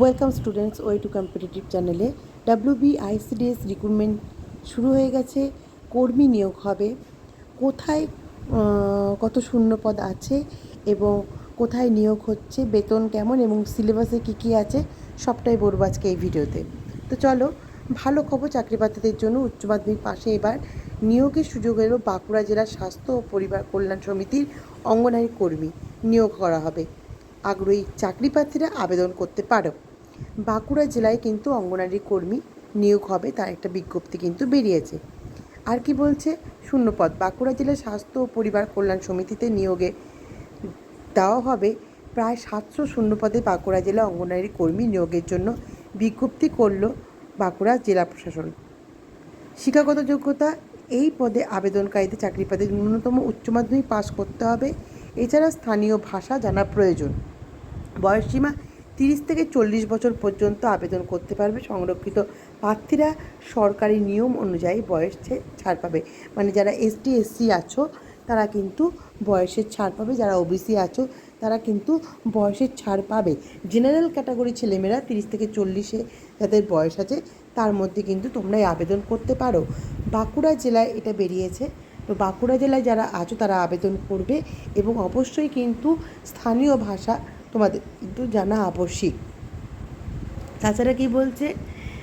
Welcome students way to competitive চ্যানেলে W B ICDS recruitment শুরু হয়ে গেছে। কর্মী নিয়োগ হবে। কোথায় কত শূন্য পদ আছে এবং কোথায় নিয়োগ হচ্ছে, বেতন কেমন এবং সিলেবাসে কী কী আছে, সবটাই বলব আজকে এই ভিডিওতে। তো চলো, ভালো খবর চাকরি প্রার্থীদের জন্য উচ্চ মাধ্যমিক পাশে এবার নিয়োগের সুযোগ এলো বাঁকুড়া জেলার স্বাস্থ্য ও পরিবার কল্যাণ সমিতির অঙ্গনারী কর্মী নিয়োগ করা হবে। আগ্রহী চাকরি প্রার্থীরা আবেদন করতে পারো। বাঁকুড়া জেলায় কিন্তু অঙ্গনারী কর্মী নিয়োগ হবে, তার একটা বিজ্ঞপ্তি কিন্তু বেরিয়েছে। আর কি বলছে? শূন্যপদ, বাঁকুড়া জেলার স্বাস্থ্য ও পরিবার কল্যাণ সমিতিতে নিয়োগে দেওয়া হবে প্রায় সাতশো শূন্যপদে বাঁকুড়া জেলা অঙ্গনারী কর্মী নিয়োগের জন্য বিজ্ঞপ্তি করল বাঁকুড়া জেলা প্রশাসন। শিক্ষাগত যোগ্যতা, এই পদে আবেদনকারীদের চাকরি পেতে ন্যূনতম উচ্চ মাধ্যমিক পাস করতে হবে। এছাড়া স্থানীয় ভাষা জানা প্রয়োজন। বয়সসীমা তিরিশ থেকে চল্লিশ বছর পর্যন্ত আবেদন করতে পারবে সংরক্ষিত প্রার্থীরা সরকারি নিয়ম অনুযায়ী বয়স ছাড় পাবে। মানে যারা এসটি এসসি আছো, তারা কিন্তু বয়সের ছাড় পাবে। যারা ওবিসি আছো, তারা কিন্তু বয়সের ছাড় পাবে। জেনারেল ক্যাটাগরি ছেলেমেয়েরা তিরিশ থেকে চল্লিশে যাদের বয়স আছে, তার মধ্যে কিন্তু তোমরা আবেদন করতে পারো। বাঁকুড়া জেলায় এটা বেরিয়েছে। তো বাঁকুড়া জেলায় যারা আছো, তারা আবেদন করবে এবং অবশ্যই কিন্তু স্থানীয় ভাষা তোমাদের কিন্তু জানা আবশ্যিক। তাছাড়া কি বলছে?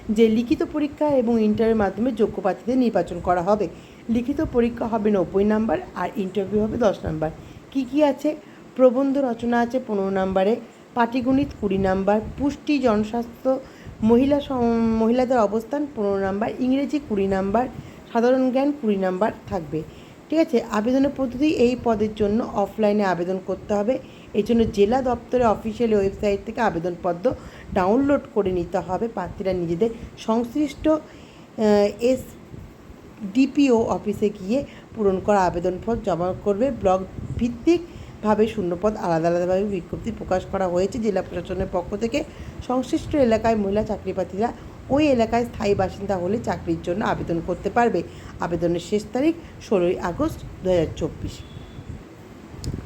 যে লিখিত পরীক্ষা এবং ইন্টারভিউর মাধ্যমে যোগ্য প্রার্থীদের নির্বাচন করা হবে। লিখিত পরীক্ষা হবে নব্বই নাম্বার আর ইন্টারভিউ হবে দশ নাম্বার। কি কি আছে? প্রবন্ধ রচনা আছে পনেরো নাম্বারে। পাটিগণিত কুড়ি নাম্বার। পুষ্টি, জনস্বাস্থ্য, মহিলা মহিলাদের অবস্থান পনেরো নাম্বার। ইংরেজি কুড়ি নাম্বার। সাধারণ জ্ঞান কুড়ি নাম্বার থাকবে। ঠিক আছে? আবেদনের পদ্ধতি এই পদের জন্য অফলাইনে আবেদন করতে হবে। এই জন্য জেলা দপ্তরের অফিসিয়াল ওয়েবসাইট থেকে আবেদনপত্র ডাউনলোড করে নিতে হবে। প্রার্থীরা নিজেদের সংশ্লিষ্ট এস ডিপিও অফিসে গিয়ে পূরণ করা আবেদনপত্র জমা করবে। ব্লক ভিত্তিক ভিত্তিকভাবে শূন্যপদ আলাদা আলাদাভাবে বিজ্ঞপ্তি প্রকাশ করা হয়েছে। জেলা প্রশাসনের পক্ষ থেকে সংশ্লিষ্ট এলাকায় মহিলা চাকরি প্রার্থীরা ওই এলাকায় স্থায়ী বাসিন্দা হলে চাকরির জন্য আবেদন করতে পারবে। আবেদনের শেষ তারিখ ষোলোই আগস্ট দু হাজার চব্বিশ।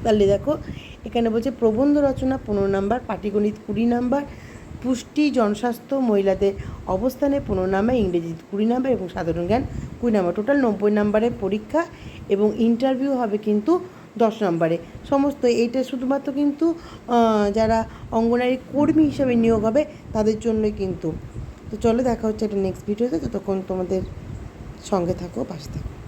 তাহলে দেখো এখানে বলছে, প্রবন্ধ রচনা পনেরো নাম্বার, পাটিগণিত কুড়ি নাম্বার, পুষ্টি, জনস্বাস্থ্য, মহিলাদের অবস্থানে পনেরো নাম্বার ইংরেজি কুড়ি নাম্বার এবং সাধারণ জ্ঞান কুড়ি নাম্বার। টোটাল নব্বই নাম্বারের পরীক্ষা এবং ইন্টারভিউ হবে কিন্তু দশ নম্বরে। সমস্ত এইটা শুধুমাত্র কিন্তু যারা অঙ্গনারী কর্মী হিসাবে নিয়োগ হবে তাদের জন্যই কিন্তু। তো চলো দেখা হচ্ছে একটা নেক্সট ভিডিওতে ততক্ষণ তোমাদের সঙ্গে থাকো, পাশে থাকো।